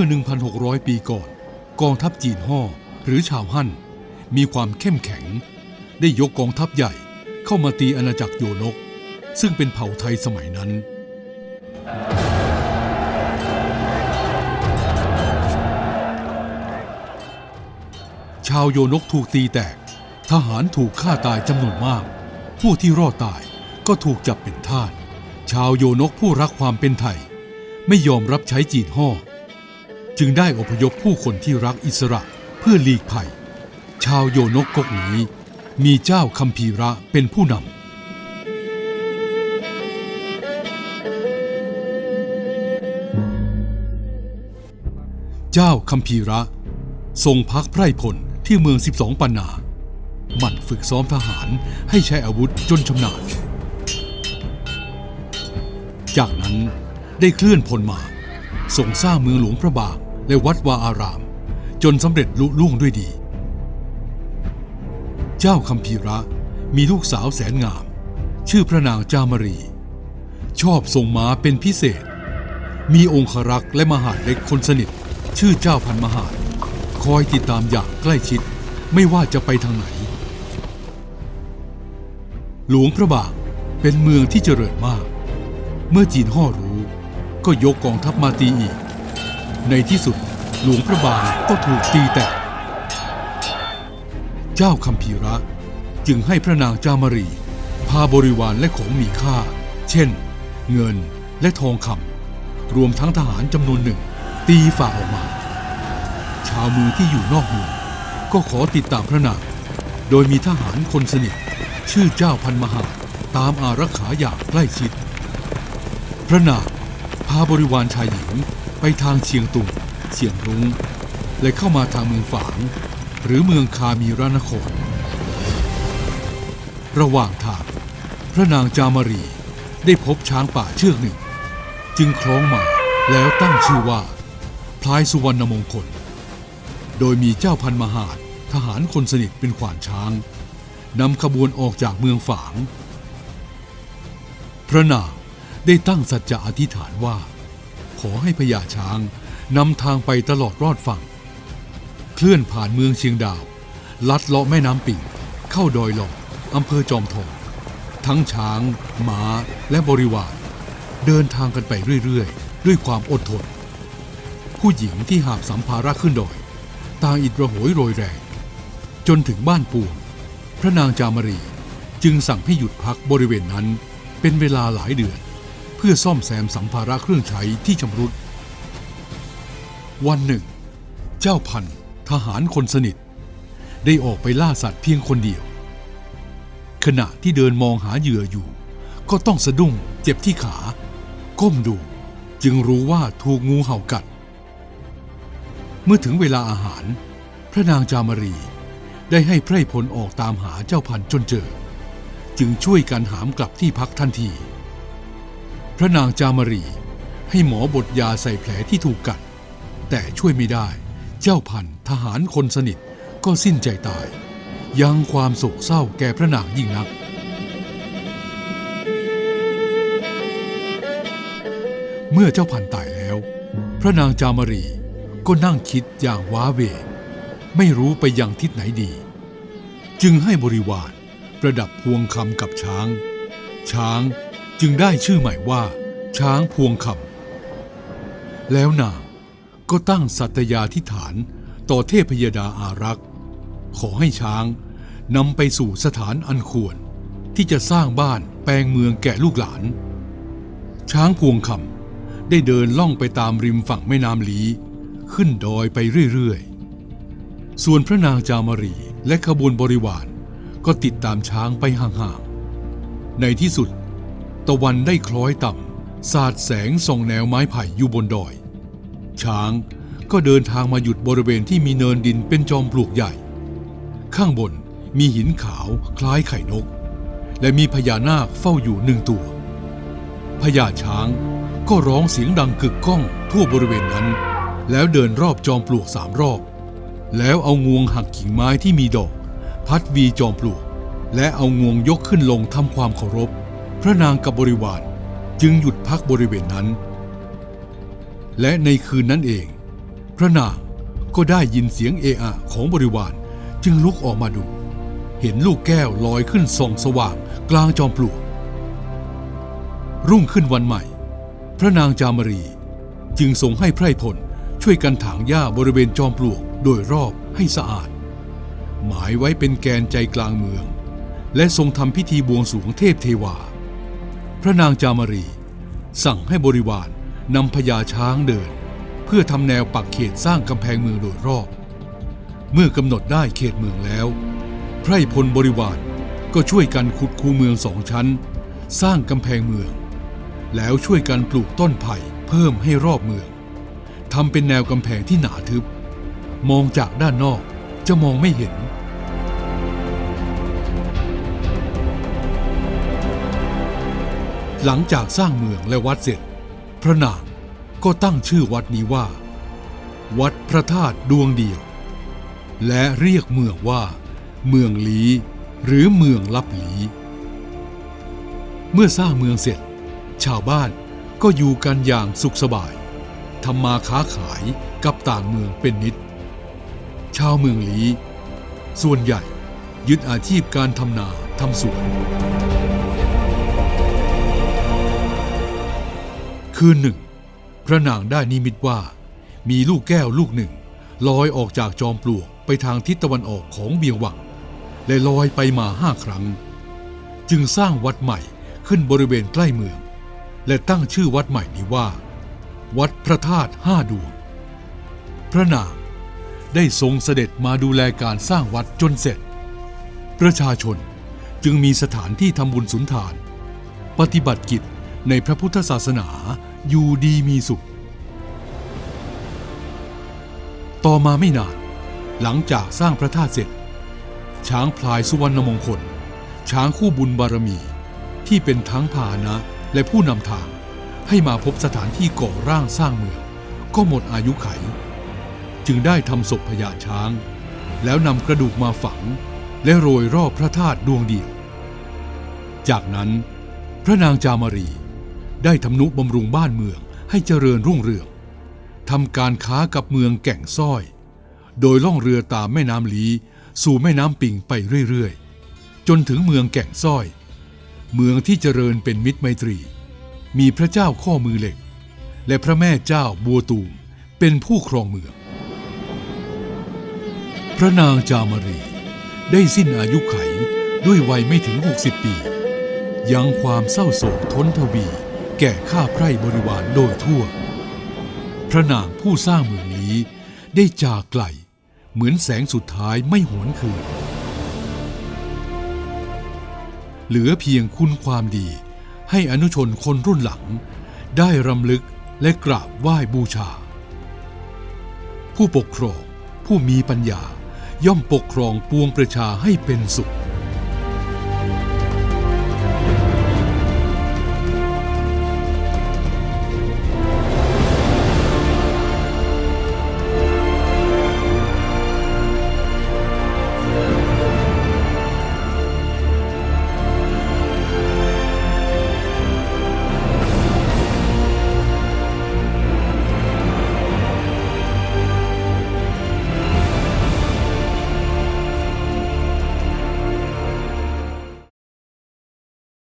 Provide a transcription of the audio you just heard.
เมื่อ 1,600 ปีก่อน กองทัพจีนฮ่อหรือชาวฮั่น มีความเข้มแข็ง ได้ยกกองทัพใหญ่เข้ามาตีอาณาจักรโยนก ซึ่งเป็นเผ่าไทยสมัยนั้นชาวโยนกถูกตีแตก ทหารถูกฆ่าตายจำนวนมาก ผู้ที่รอดตายก็ถูกจับเป็นทาส ชาวโยนกผู้รักความเป็นไทย ไม่ยอมรับใช้จีนห่อ จึงได้อพยพผู้คนที่รักอิสระเพื่อหลีกภัย ชาวโยนกกกนี้ มีเจ้าคัมภีระเป็นผู้นำเจ้าคัมภีระ ทรงพักไพร่พลที่เมือง 12 ปันนา มันฝึกซ้อมทหารให้ใช้อาวุธจนชำนาญ จากนั้นได้เคลื่อนพลมาส่งสร้างเมืองหลวงพระบาง และวัดวาอาราม จนสำเร็จลุล่วงด้วยดี เจ้าคัมภีระมีลูกสาวแสนงาม ชื่อพระนางจามรี ชอบทรงม้าเป็นพิเศษ มีองครักษ์และมหาดเล็กคนสนิท ชื่อเจ้าพันมหาด คอยติดตามอย่างใกล้ชิด ไม่ว่าจะไปทางไหน หลวงพระบางเป็นเมืองที่เจริญมาก เมื่อจีนห่อรู้ ก็ยกกองทัพมาตีอีก ในที่สุดหลวงพระบางก็ถูกตีแตก เจ้าคัมภีระจึงให้พระนางจามรี พาบริวารและของมีค่า เช่น เงินและทองคำรวมทั้งทหารจำนวนหนึ่ง ตีฝ่าออกมา ชาวเมืองที่อยู่นอกเมืองก็ขอติดตามพระนาง โดยมีทหารคนสนิท ชื่อเจ้าพันมหาตามอารักขาอย่างใกล้ชิด พระนางพาบริวารชายหญิง ไปทางเชียงตุงเชียงรุง้งและเข้ามาทางเมืองฝาง หรือเมืองคามีรานคร ระหว่างทาง พระนางจามารีได้พบช้างป่าเชือกหนึ่ง จึงคล้องมาแล้วตั้งชื่อว่าพลายสุวรรณมงคล โดยมีเจ้าพันมหาดทหารคนสนิทเป็นขวานช้างนำขบวนออกจากเมืองฝาง พระนางได้ตั้งสัจจะอธิษฐานว่า ขอให้พญาช้างนำทางไปตลอดรอดฝั่ง เคลื่อนผ่านเมืองเชียงดาว ลัดเลาะแม่น้ำปิ่ง เข้าดอยหลอกอำเภอจอมทอง ทั้งช้าง ม้า และบริวาร เดินทางกันไปเรื่อยๆ ด้วยความอดทน ผู้หญิงที่หาบสัมภาระขึ้นดอย ต่างอิดระโหยโรยแรง จนถึงบ้านปูงพระนางจามรีจึงสั่งให้หยุดพักบริเวณนั้นเป็นเวลาหลายเดือน พื่อซ่อมแซมสัมภาระเครื่องใช้ที่ชำรุด วันหนึ่ง เจ้าพันทหารคนสนิท ได้ออกไปล่าสัตว์เพียงคนเดียว ขณะที่เดินมองหาเหยื่ออยู่ ก็ต้องสะดุ้งเจ็บที่ขา ก้มดู จึงรู้ว่าถูกงูเห่ากัด เมื่อถึงเวลาอาหาร พระนางจามรีได้ให้ไพร่พลออกตามหาเจ้าพันจนเจอ จึงช่วยกันหามกลับที่พักทันที พระนางจามรี ให้หมอบดยาใส่แผลที่ถูกกัด แต่ช่วยไม่ได้ เจ้าพันทหารคนสนิทก็สิ้นใจตาย ยังความโศกเศร้าแก่พระนางยิ่งนัก เมื่อเจ้าพันตายแล้ว พระนางจามรีก็นั่งคิดอย่างว้าเว ไม่รู้ไปยังทิศไหนดี จึงให้บริวารประดับพวงคำกับช้าง ช้าง จึงได้ชื่อใหม่ว่า ช้างพวงคำแล้วนางก็ตั้งสัตยาธิฐานต่อเทพยดาอารักษ์ ขอให้ช้างนำไปสู่สถานอันควร ที่จะสร้างบ้านแปลงเมืองแก่ลูกหลาน ช้างพวงคำได้เดินล่องไปตามริมฝั่งแม่น้ำลีขึ้นดอยไปเรื่อยๆ ส่วนพระนางจามรีและขบวนบริวารก็ติดตามช้างไปห่างๆ ในที่สุด ตะวันได้คล้อยต่ำสาดแสงส่องแนวไม้ไผ่อยู่บนดอย ช้างก็เดินทางมาหยุดบริเวณที่มีเนินดินเป็นจอมปลวกใหญ่ ข้างบนมีหินขาวคล้ายไข่นก และมีพญานาคเฝ้าอยู่หนึ่งตัวพญาช้างก็ร้องเสียงดังกึกก้องทั่วบริเวณนั้น แล้วเดินรอบจอมปลวกสามรอบ แล้วเอางวงหักกิ่งไม้ที่มีดอก พัดวีจอมปลวก และเอางวงยกขึ้นลงทำความเคารพ พระนางกับบริวารจึงหยุดพักบริเวณนั้น และในคืนนั้นเอง พระนางก็ได้ยินเสียงเออะของบริวารจึงลุกออกมาดู เห็นลูกแก้วลอยขึ้นส่องสว่างกลางจอมปลวก รุ่งขึ้นวันใหม่ พระนางจามรีจึงส่งให้ไพร่พลช่วยกันถางหญ้าบริเวณจอมปลวกโดยรอบให้สะอาด หมายไว้เป็นแกนใจกลางเมือง และทรงทำพิธีบวงสรวงเทพเทวา พระนางจามรี สั่งให้บริวารนำพญาช้างเดิน เพื่อทำแนวปักเขตสร้างกำแพงเมืองโดยรอบ เมื่อกำหนดได้เขตเมืองแล้ว ไพร่พลบริวารก็ช่วยกันขุดคูเมืองสองชั้น สร้างกำแพงเมือง แล้วช่วยกันปลูกต้นไผ่เพิ่มให้รอบเมืองทำเป็นแนวกำแพงที่หนาทึบ มองจากด้านนอกจะมองไม่เห็น หลังจากสร้างเมืองและวัดเสร็จ พระนางก็ตั้งชื่อวัดนี้ว่า วัดพระธาตุดวงเดียว และเรียกเมืองว่า เมืองลีหรือเมืองลับหลี เมื่อสร้างเมืองเสร็จ ชาวบ้านก็อยู่กันอย่างสุขสบายทำมาค้าขายกับต่างเมืองเป็นนิด ชาวเมืองลี ส่วนใหญ่ยึดอาชีพการทำนาทำสวน คืนหนึ่ง พระนางได้นิมิตว่า มีลูกแก้วลูกหนึ่ง ลอยออกจากจอมปลวกไปทางทิศตะวันออกของเบียงวัง และลอยไปมาห้าครั้ง จึงสร้างวัดใหม่ขึ้นบริเวณใกล้เมือง และตั้งชื่อวัดใหม่นี้ว่า วัดพระธาตุห้าดวง พระนางได้ทรงเสด็จมาดูแลการสร้างวัดจนเสร็จ ประชาชนจึงมีสถานที่ทำบุญสุนทาน ปฏิบัติกิจในพระพุทธศาสนา อยู่ดีมีสุข ต่อมาไม่นาน หลังจากสร้างพระธาตุเสร็จ ช้างพลายสุวรรณมงคล ช้างคู่บุญบารมี ที่เป็นทั้งพาหนะและผู้นำทาง ให้มาพบสถานที่ก่อร่างสร้างเมือง ก็หมดอายุไข จึงได้ทำศพพญาช้าง แล้วนำกระดูกมาฝัง และโรยรอบพระธาตุดวงเดียว จากนั้นพระนางจามรี ได้ทำนุบำรุงบ้านเมืองให้เจริญรุ่งเรืองทำการค้ากับเมืองแก่งซ้อย โดยล่องเรือตามแม่น้ำลีสู่แม่น้ำปิงไปเรื่อยๆ จนถึงเมืองแก่งซ้อย เมืองที่เจริญเป็นมิตรไมตรี มีพระเจ้าข้อมือเหล็ก และพระแม่เจ้าบัวตูมเป็นผู้ครองเมือง พระนางจามรี ได้สิ้นอายุไขด้วยวัยไม่ถึง 60 ปี ยังความเศร้าโศกทนทวี แก่ข้าไพร่บริวารโดยทั่ว พระนางผู้สร้างเมืองนี้ได้จากไกล เหมือนแสงสุดท้ายไม่หวนคืน เหลือเพียงคุณความดีให้อนุชนคนรุ่นหลัง ได้รำลึกและกราบไหว้บูชา ผู้ปกครองผู้มีปัญญาย่อมปกครองปวงประชาให้เป็นสุข